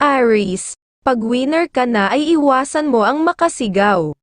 Aries, pag winner ka na ay iwasan mo ang makasigaw.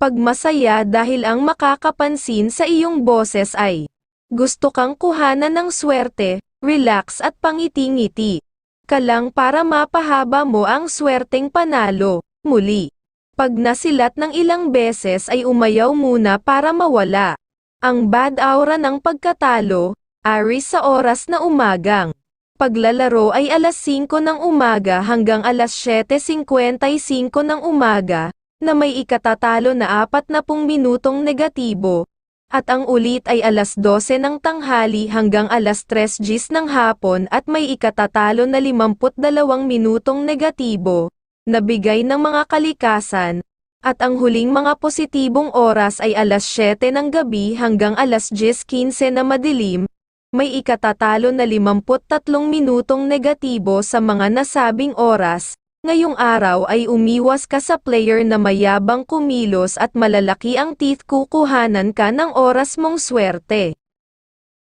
Pag masaya dahil ang makakapansin sa iyong boses ay gusto kang kuhanan ng swerte, relax at pangiti-ngiti. Ka lang para mapahaba mo ang swerteng panalo, muli. Pag nasilat ng ilang beses ay umayaw muna para mawala. Ang bad aura ng pagkatalo, Aries sa oras na umagang. Paglalaro ay alas 5 ng umaga hanggang alas 7.55 ng umaga, na may ikatatalo na 40 minutong negatibo, at ang ulit ay alas 12 ng tanghali hanggang alas 3 gis ng hapon at may ikatatalo na 52 minutong negatibo, na bigay ng mga kalikasan, at ang huling mga positibong oras ay alas 7 ng gabi hanggang alas 10.15 na madilim, may ikatatalo na 53 minutong negatibo sa mga nasabing oras, ngayong araw ay umiwas ka sa player na mayabang kumilos at malalaki ang teeth kukuhanan ka ng oras mong swerte.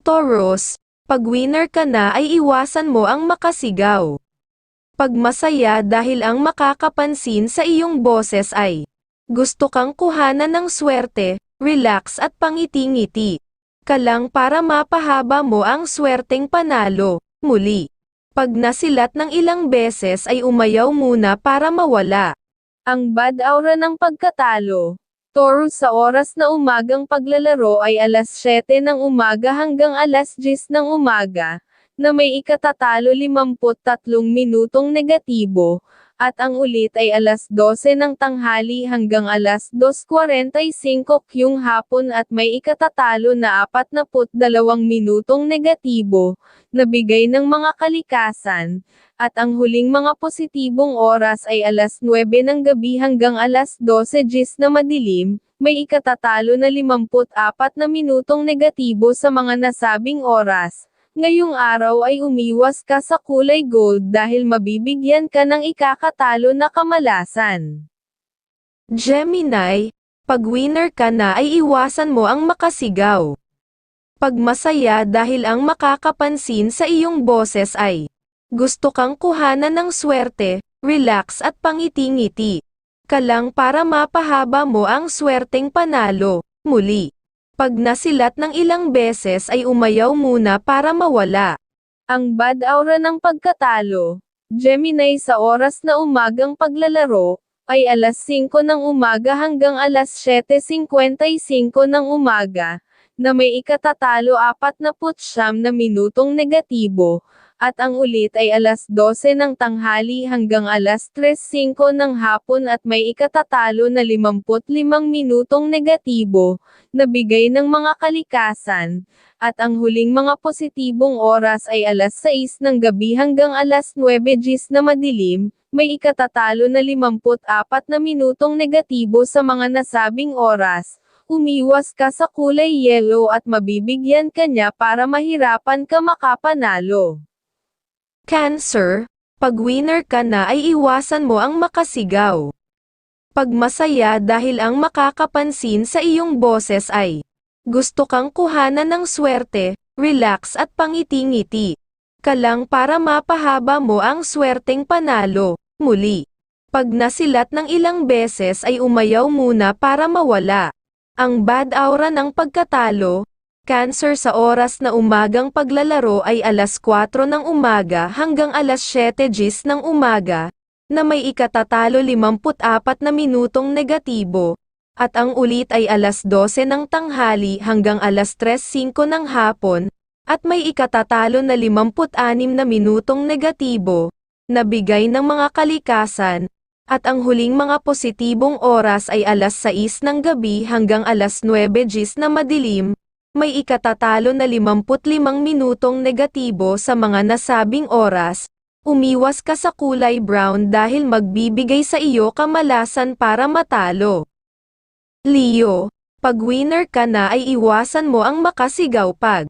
Taurus, pag winner ka na ay iwasan mo ang makasigaw. Pag masaya dahil ang makakapansin sa iyong boses ay gusto kang kuhanan ng swerte, relax at pangiti-ngiti ka lang para mapahaba mo ang swerteng panalo, muli. Pag nasilat ng ilang beses ay umayaw muna para mawala. Ang bad aura ng pagkatalo. Taurus sa oras na umagang paglalaro ay alas 7 ng umaga hanggang alas 10 ng umaga, na may ikatatalo 53 minutong negatibo, at ang ulit ay alas 12 ng tanghali hanggang alas 2.45 yung hapon at may ikatatalo na 42 minutong negatibo, na bigay ng mga kalikasan, at ang huling mga positibong oras ay alas 9 ng gabi hanggang alas 12 gis na madilim, may ikatatalo na 54 na minutong negatibo sa mga nasabing oras. Ngayong araw ay umiwas ka sa kulay gold dahil mabibigyan ka ng ikakatalo na kamalasan. Gemini, pag winner ka na ay iwasan mo ang makasigaw. Pag masaya dahil ang makakapansin sa iyong boses ay gusto kang kuhanan ng swerte, relax at pangiti-ngiti. Ka lang para mapahaba mo ang swerteng panalo, muli. Pag nasilat ng ilang beses ay umayaw muna para mawala. Ang bad aura ng pagkatalo, Gemini sa oras na umagang paglalaro, ay alas 5 ng umaga hanggang alas 7.55 ng umaga, na may ikatatalo 49 na minutong negatibo, at ang ulit ay alas 12 ng tanghali hanggang alas 3.05 ng hapon at may ikatatalo na 55 minutong negatibo, na bigay ng mga kalikasan, at ang huling mga positibong oras ay alas 6 ng gabi hanggang alas 9 gis na madilim, may ikatatalo na 54 na minutong negatibo sa mga nasabing oras. Umiwas ka sa kulay yellow at mabibigyan ka niya para mahirapan ka makapanalo. Cancer, pag winner ka na ay iwasan mo ang makasigaw. Pag masaya dahil ang makakapansin sa iyong boses ay gusto kang kuhanan ng swerte, relax at pangiti-ngiti. Ka lang para mapahaba mo ang swerteng panalo, muli. Pag nasilat ng ilang beses ay umayaw muna para mawala. Ang bad aura ng pagkatalo, Cancer sa oras na umagang paglalaro ay alas 4 ng umaga hanggang alas 7 gis ng umaga, na may ikatatalo 54 na minutong negatibo, at ang ulit ay alas 12 ng tanghali hanggang alas 3.05 ng hapon, at may ikatatalo na 56 na minutong negatibo, na bigay ng mga kalikasan, at ang huling mga positibong oras ay alas 6 ng gabi hanggang alas 9 gis na madilim, may ikatatalo na 55 minutong negatibo sa mga nasabing oras, umiwas ka sa kulay brown dahil magbibigay sa iyo kamalasan para matalo. Leo, pag winner ka na ay iwasan mo ang makasigaw pag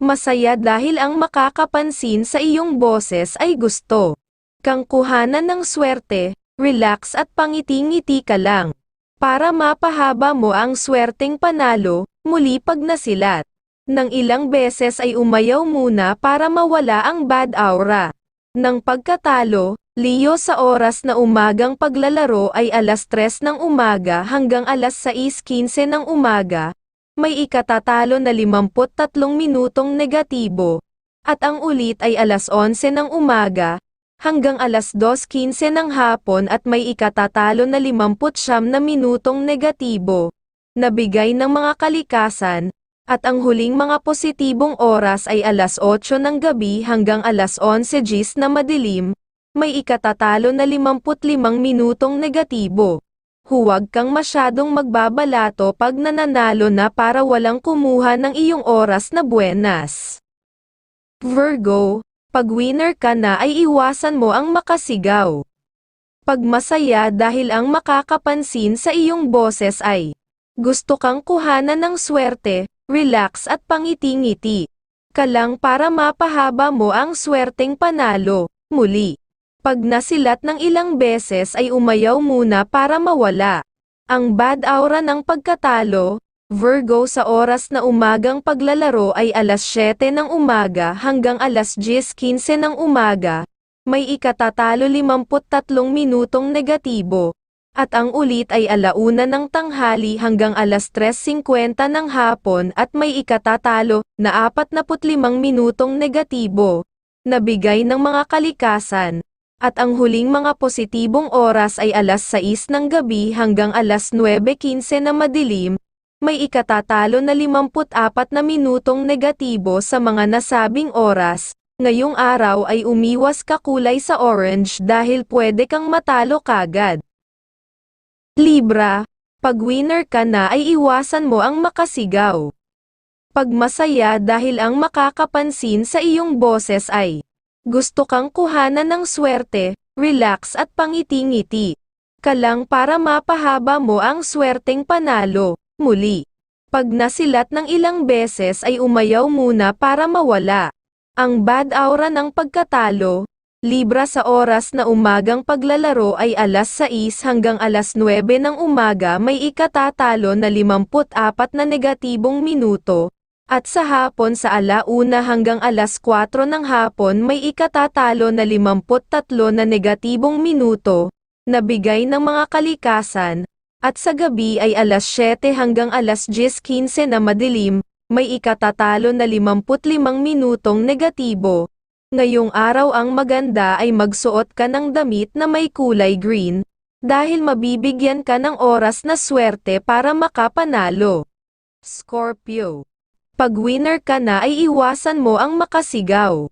masaya dahil ang makakapansin sa iyong boses ay gusto kang kuhanan ng swerte, relax at pangiti-ngiti ka lang. Para mapahaba mo ang swerteng panalo, muli pag nasilat. Nang ilang beses ay umayaw muna para mawala ang bad aura. Ng pagkatalo, Leo sa oras na umagang paglalaro ay alas 3 ng umaga hanggang alas 6.15 ng umaga, may ikatatalo na 53 minutong negatibo, at ang ulit ay alas 11 ng umaga, hanggang alas 2.15 ng hapon at may ikatatalo na 59 na minutong negatibo, nabigay ng mga kalikasan, at ang huling mga positibong oras ay alas 8 ng gabi hanggang alas 11 gis na madilim, may ikatatalo na 55 minutong negatibo. Huwag kang masyadong magbabalato pag nananalo na para walang kumuha ng iyong oras na buenas. Virgo, pag winner ka na ay iwasan mo ang makasigaw. Pag masaya dahil ang makakapansin sa iyong boses ay gusto kang kuhanan ng swerte, relax at pangiti-ngiti. Ka lang para mapahaba mo ang swerteng panalo, muli. Pag nasilat ng ilang beses ay umayaw muna para mawala. Ang bad aura ng pagkatalo, Virgo sa oras na umagang paglalaro ay alas 7 ng umaga hanggang alas 10.15 ng umaga, may ikatatalo 53 minutong negatibo, at ang ulit ay alauna ng tanghali hanggang alas 3.50 ng hapon at may ikatatalo na 45 minutong negatibo, nabigay ng mga kalikasan, at ang huling mga positibong oras ay alas 6 ng gabi hanggang alas 9.15 na madilim, may ikatatalo na 54 na minutong negatibo sa mga nasabing oras, ngayong araw ay umiwas ka kulay sa orange dahil pwede kang matalo kagad. Libra, pag winner ka na ay iwasan mo ang makasigaw. Pag masaya dahil ang makakapansin sa iyong boses ay gusto kang kuhanan ng swerte, relax at pangiti-ngiti. Ka lang para mapahaba mo ang swerteng panalo, muli. Pag nasilat ng ilang beses ay umayaw muna para mawala. Ang bad aura ng pagkatalo, Libra sa oras na umagang paglalaro ay alas 6 hanggang alas 9 ng umaga may ikatatalo na 54 na negatibong minuto, at sa hapon sa alauna hanggang alas 4 ng hapon may ikatatalo na 53 na negatibong minuto, nabigay ng mga kalikasan, at sa gabi ay alas 7 hanggang alas 10.15 na madilim, may ikatatalo na 55 minutong negatibo. Ngayong araw ang maganda ay magsuot ka ng damit na may kulay green, dahil mabibigyan ka ng oras na swerte para makapanalo. Scorpio. Pag winner ka na ay iwasan mo ang makasigaw.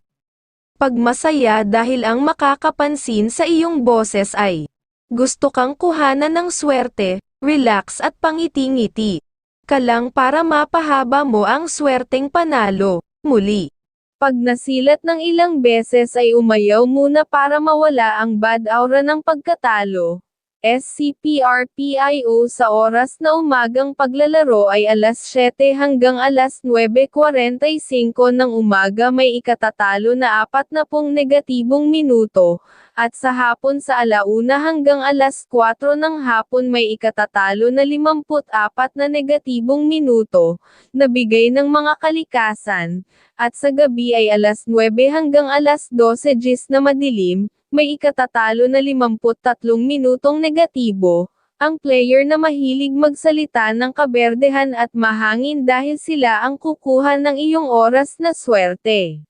Pag masaya dahil ang makakapansin sa iyong boses ay gusto kang kuhanan ng swerte, relax at pangiti-ngiti. Ka lang para mapahaba mo ang swerteng panalo, muli. Pag nasilat ng ilang beses ay umayaw muna para mawala ang bad aura ng pagkatalo. SCPRPIO sa oras na umagang paglalaro ay alas 7 hanggang alas 9.45 ng umaga may ikatatalo na 40 negatibong minuto, at sa hapon sa alauna hanggang alas 4 ng hapon may ikatatalo na 54 na negatibong minuto, nabigay ng mga kalikasan, at sa gabi ay alas 9 hanggang alas 12 gis na madilim, may ikatatalo na 53 minutong negatibo, ang player na mahilig magsalita ng kaberdehan at mahangin dahil sila ang kukuha ng iyong oras na swerte.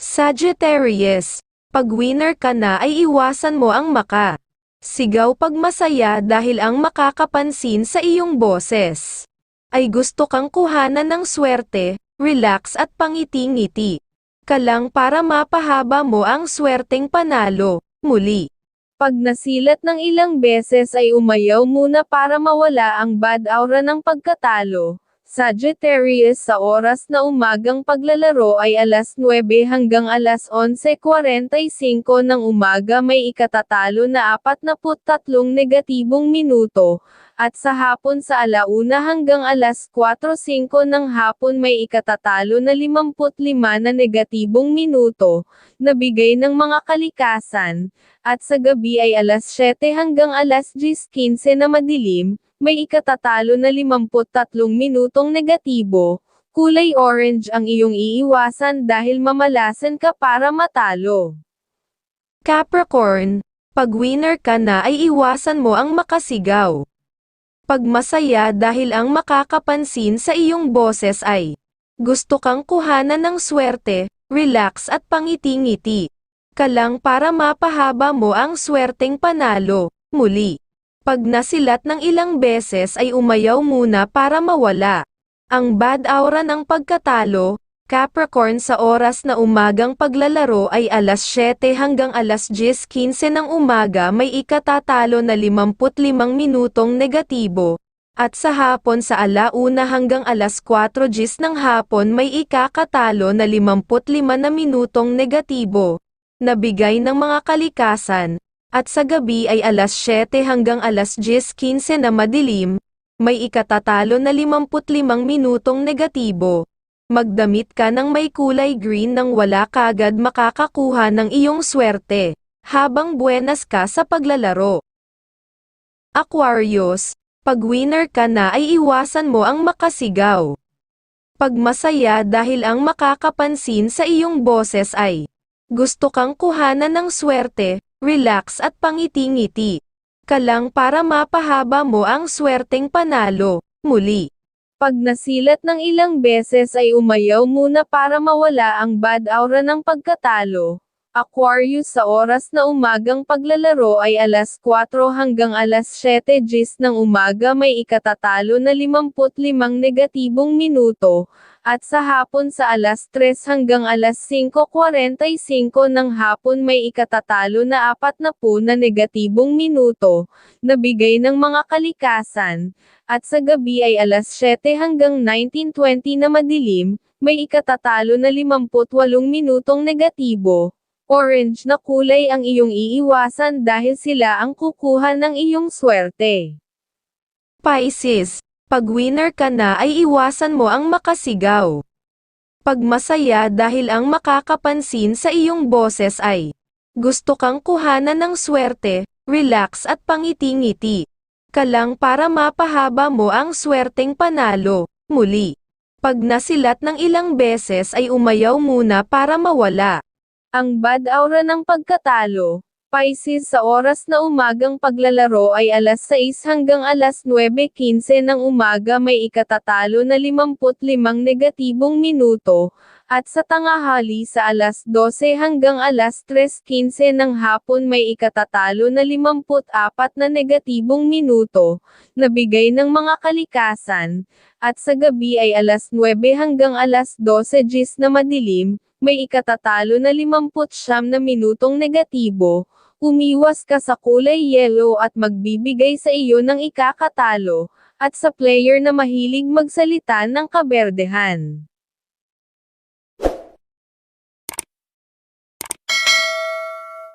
Sagittarius, pag winner ka na ay iwasan mo ang maka. Sigaw pag masaya dahil ang makakapansin sa iyong boses. Ay gusto kang kuhanan ng swerte, relax at pangiti-ngiti ka lang para mapahaba mo ang swerteng panalo, muli. Pag nasilat ng ilang beses ay umayaw muna para mawala ang bad aura ng pagkatalo. Sagittarius sa oras na umagang paglalaro ay alas 9 hanggang alas 11.45 ng umaga may ikatatalo na 43 negatibong minuto, at sa hapon sa alauna hanggang alas 4.05 ng hapon may ikatatalo na 55 na negatibong minuto, nabigay ng mga kalikasan, at sa gabi ay alas 7 hanggang alas 10.15 na madilim, may ikatatalo na 53 minutong negatibo, kulay orange ang iyong iiwasan dahil mamalasan ka para matalo. Capricorn, pag winner ka na ay iwasan mo ang makasigaw. Pag masaya dahil ang makakapansin sa iyong boses ay gusto kang kuhanan ng swerte, relax at pangiti-ngiti. Ka lang para mapahaba mo ang swerteng panalo. Muli, pag nasilat ng ilang beses ay umayaw muna para mawala. Ang bad aura ng pagkatalo, Capricorn sa oras na umagang paglalaro ay alas 7 hanggang alas 10.15 ng umaga may ikatatalo na 55 minutong negatibo, at sa hapon sa alauna hanggang alas 4 gis ng hapon may ikakatalo na 55 na minutong negatibo, na bigay ng mga kalikasan, at sa gabi ay alas 7 hanggang alas 10.15 na madilim, may ikatatalo na 55 minutong negatibo. Magdamit ka ng may kulay green nang wala kagad makakakuha ng iyong swerte, habang buenas ka sa paglalaro. Aquarius, pag winner ka na ay iwasan mo ang makasigaw. Pag masaya dahil ang makakapansin sa iyong boses ay gusto kang kuhanan ng swerte, relax at pangiti-ngiti. Ka lang para mapahaba mo ang swerteng panalo, muli. Pag nasilat ng ilang beses ay umayaw muna para mawala ang bad aura ng pagkatalo. Aquarius sa oras na umagang paglalaro ay alas 4 hanggang alas 7 gis ng umaga may ikatatalo na 55 negatibong minuto, at sa hapon sa alas 3 hanggang alas 5.45 ng hapon may ikatatalo na 40 na negatibong minuto, na bigay ng mga kalikasan, at sa gabi ay alas 7 hanggang 19.20 na madilim, may ikatatalo na 58 minutong negatibo. Orange na kulay ang iyong iiwasan dahil sila ang kukuha ng iyong swerte. Pisces, pag winner ka na ay iwasan mo ang makasigaw. Pag masaya dahil ang makakapansin sa iyong boses ay gusto kang kuhanan ng swerte, relax at pangiti-ngiti. Ka lang para mapahaba mo ang swerteng panalo. Muli, pag nasilat ng ilang beses ay umayaw muna para mawala. Ang bad aura ng pagkatalo, Pisces sa oras na umagang paglalaro ay alas 6 hanggang alas 9.15 ng umaga may ikatatalo na 55 negatibong minuto, at sa tangahali sa alas 12 hanggang alas 3.15 ng hapon may ikatatalo na 54 na negatibong minuto, na bigay ng mga kalikasan, at sa gabi ay alas 9 hanggang alas 12 gis na madilim, may ikatatalo na 59 na minutong negatibo, umiwas ka sa kulay yellow at magbibigay sa iyo ng ikakatalo, at sa player na mahilig magsalita ng kaberdehan.